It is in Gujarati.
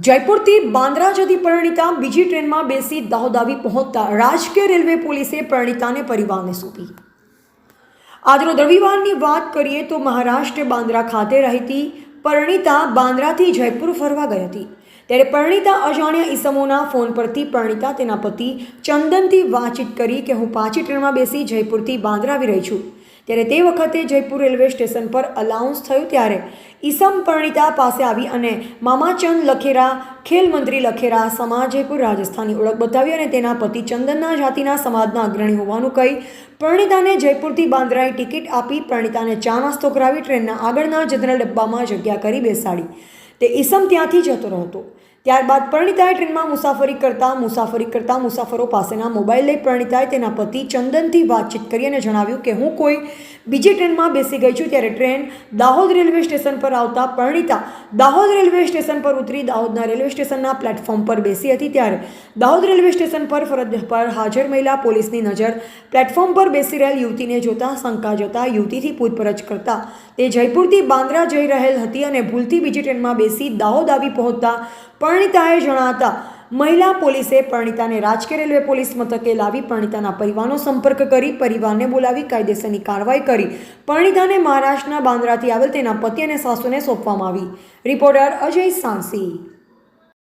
જયપુરથી બાંદ્રા જતી પરણિતા બીજી ટ્રેનમાં બેસી દાહોદ આવી પહોંચતા રાજકીય રેલવે પોલીસે પરણિતાને પરિવારને સોંપી. આજનો રવિવારની વાત કરીએ તો મહારાષ્ટ્ર બાંદ્રા ખાતે રહેતી પરણિતા બાંદ્રાથી જયપુર ફરવા ગઈ હતી. ત્યારે પરણિતા અજાણ્યા ઈસમોના ફોન પરથી પરિણીતા તેના પતિ ચંદનથી વાતચીત કરી કે હું પાછી ટ્રેનમાં બેસી જયપુરથી બાંદ્રા આવી રહી છું. ત્યારે તે વખતે જયપુર રેલવે સ્ટેશન પર અલાઉન્સ થયું ત્યારે ઈસમ પરણિતા પાસે આવી અને મામાચંદ લખેરા ખેલ મંત્રી લખેરા સમાજે પણ રાજસ્થાની ઓળખ બતાવી અને તેના પતિ ચંદનના જાતિના સમાજના અગ્રણી હોવાનું કહી પરિણીતાને જયપુરથી બાંદ્રાની ટિકિટ આપી પરિણીતાને ચા નાસ્તો કરાવી ટ્રેનના આગળના જનરલ ડબ્બામાં જગ્યા કરી બેસાડી. તે ઈસમ ત્યાંથી જતો રહ્યો ત્યારબાદ પરિણીતાએ ટ્રેનમાં મુસાફરી કરતા મુસાફરી કરતા મુસાફરો પાસેના મોબાઈલ લઈ પરિણીતાએ તેના પતિ ચંદનથી વાતચીત કરી અને જણાવ્યું કે હું કોઈ બીજી ટ્રેનમાં બેસી ગઈ છું ત્યારે ટ્રેન દાહોદ રેલવે સ્ટેશન પર આવતા પરિણીતા દાહોદ રેલવે સ્ટેશન પર ઉતરી દાહોદના રેલવે સ્ટેશનના પ્લેટફોર્મ પર બેસી હતી ત્યારે દાહોદ રેલવે સ્ટેશન પર ફરજ પર હાજર મહિલા પોલીસની નજર પ્લેટફોર્મ પર બેસી રહેલ યુવતીને જોતા શંકા જતા યુવતીથી પૂછપરછ કરતા તે જયપુરથી બાંદ્રા જઈ રહેલ હતી અને ભૂલથી બીજી ટ્રેનમાં બેસી દાહોદ આવી પહોંચતા પરિણીતાએ જણાતા, મહિલા પોલીસે પરણિતાને રાજકીય રેલવે પોલીસ મથકે લાવી પરણિતાના પરિવારનો સંપર્ક કરી, પરિવારને બોલાવી કાયદેસરની કાર્યવાહી કરી. પરણિતાને મહારાષ્ટ્રના બાંદ્રાથી આવેલ તેના પતિ અને સાસુને સોંપવામાં આવી. રિપોર્ટર અજય સાંસી.